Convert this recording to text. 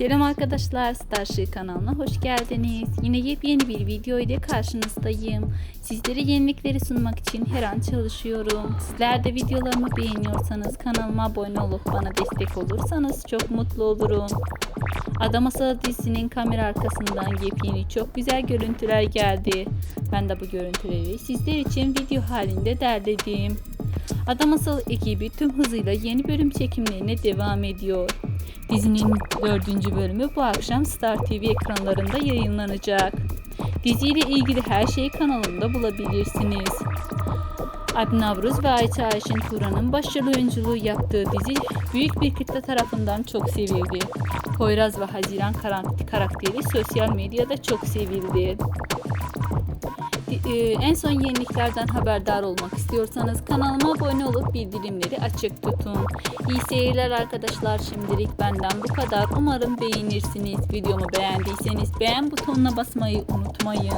Selam arkadaşlar, Starship kanalına hoş geldiniz. Yine yepyeni bir video ile karşınızdayım. Sizlere yenilikleri sunmak için her an çalışıyorum. Sizler de videolarımı beğeniyorsanız kanalıma abone olup bana destek olursanız çok mutlu olurum. Adam dizisinin kamera arkasından yepyeni çok güzel görüntüler geldi. Ben de bu görüntüleri sizler için video halinde derledim. Adam Masalı ekibi tüm hızıyla yeni bölüm çekimlerine devam ediyor. Dizinin dördüncü bölümü bu akşam Star TV ekranlarında yayınlanacak. Diziyle ilgili her şeyi kanalımda bulabilirsiniz. Alp Navruz ve Ayça Ayşin Turan'ın başarılı oyunculuğu yaptığı dizi büyük bir kitle tarafından çok sevildi. Poyraz ve Haziran karak- karakteri sosyal medyada çok sevildi. Di- e, En son yeniliklerden haberdar olmak istiyorsanız kanalıma abone olup bildirimleri açık tutun. İyi seyirler arkadaşlar. Şimdilik benden bu kadar. Umarım beğenirsiniz. Videomu beğendiyseniz beğen butonuna basmayı unutmayın.